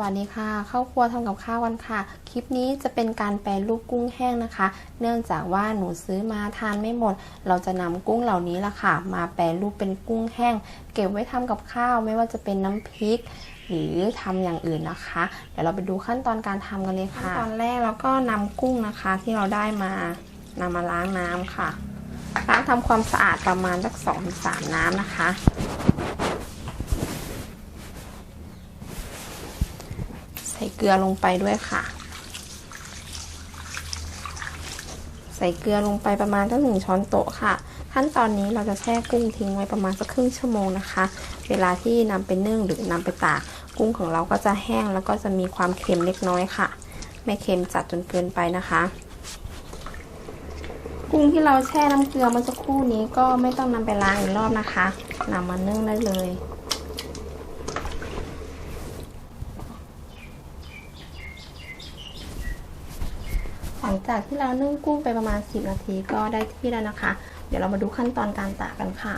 วัสดีค่ะ เข้าครัวทำกับข้าวกันค่ะ คลิปนี้จะเป็นการแปรรูปกุ้งแห้งนะคะ เนื่องจากว่าหนูซื้อมาทานไม่หมด เราจะนำกุ้งเหล่านี้ละค่ะ มาแปรรูปเป็นกุ้งแห้ง เก็บไว้ทำกับข้าวไม่ว่าจะเป็นน้ำพริก หรือทำอย่างอื่นนะคะ เดี๋ยวเราไปดูขั้นตอนการทำกันเลยค่ะตอนแรกเราก็นำกุ้งนะคะ ที่เราได้มานำมาล้างน้ำค่ะ ล้างทำความสะอาดประมาณสักสองสามน้ำนะคะ ใส่เกลือลงไปด้วยค่ะ ใส่เกลือลงไปประมาณตั้งหนึ่งช้อนโต๊ะค่ะ ขั้นตอนนี้เราจะแช่กุ้งทิ้งไว้ประมาณสักครึ่งชั่วโมงนะคะ เวลาที่นำไปนึ่งหรือนำไปตากกุ้งของเราก็จะแห้งแล้วก็จะมีความเค็มเล็กน้อยค่ะ ไม่เค็มจัดจนเกินไปนะคะ กุ้งที่เราแช่น้ำเกลือเมื่อสักครู่นี้ก็ไม่ต้องนำไปล้างอีกรอบนะคะนำมานึ่งได้เลย ลังจากที่เรานึ่งกุ้งไปประมาณ 10 นาทีก็ได้ที่แล้วนะคะ เดี๋ยวเรามาดูขั้นตอนการตากกันค่ะ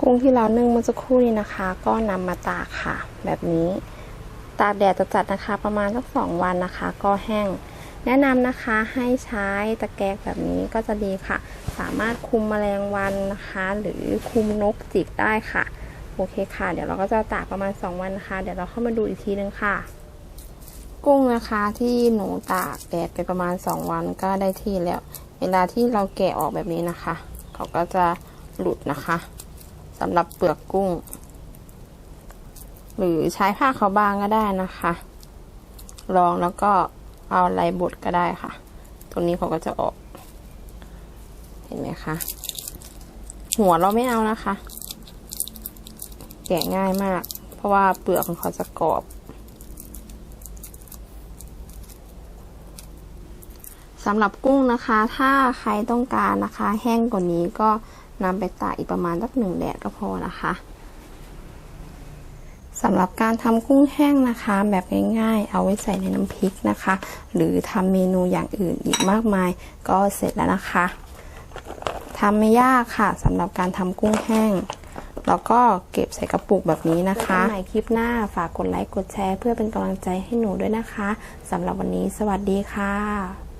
กุ้งที่เรานึ่งเมื่อสักครู่นี้นะคะ ก็นำมาตากค่ะ แบบนี้ ตากแดดจัดๆนะคะ ประมาณสักสองวันนะคะ ก็แห้ง แนะนำนะคะให้ใช้ตะแกรงแบบนี้ก็จะดีค่ะ สามารถคุมแมลงวันนะคะ หรือคุมนกจิกได้ค่ะโอเคค่ะ เดี๋ยวเราก็จะตากประมาณ 2 วันนะคะ เดี๋ยวเราเข้ามาดูอีกทีนึงค่ะ กุ้งนะคะที่หนูตากแดดไปประมาณ 2 วันก็ได้ที่แล้ว เวลาที่เราแกะออกแบบนี้นะคะ เขาก็จะหลุดนะคะสำหรับเปลือกกุ้ง หรือใช้ผ้าเขาบางก็ได้นะคะลองแล้วก็เอาอะไรบดก็ได้ค่ะ ตรงนี้เขาก็จะออก เห็นไหมคะหัวเราไม่เอานะคะ แกะง่ายมาก เพราะว่าเปลือกของเขาจะกรอบ สำหรับกุ้งนะคะ ถ้าใครต้องการนะคะ แห้งกว่านี้ก็นำไปตากอีกประมาณสักหนึ่งแดดก็พอนะคะสำหรับการทำกุ้งแห้งนะคะ แบบง่ายๆ เอาไว้ใส่ในน้ำพริกนะคะ หรือทำเมนูอย่างอื่นอีกมากมาย ก็เสร็จแล้วนะคะทำไม่ยากค่ะสำหรับการทำกุ้งแห้งแล้วก็เก็บใส่กระปุกแบบนี้นะคะใหม่คลิปหน้าฝากกดไลค์กดแชร์ เพื่อเป็นกำลังใจให้หนูด้วยนะคะสำหรับวันนี้สวัสดีค่ะ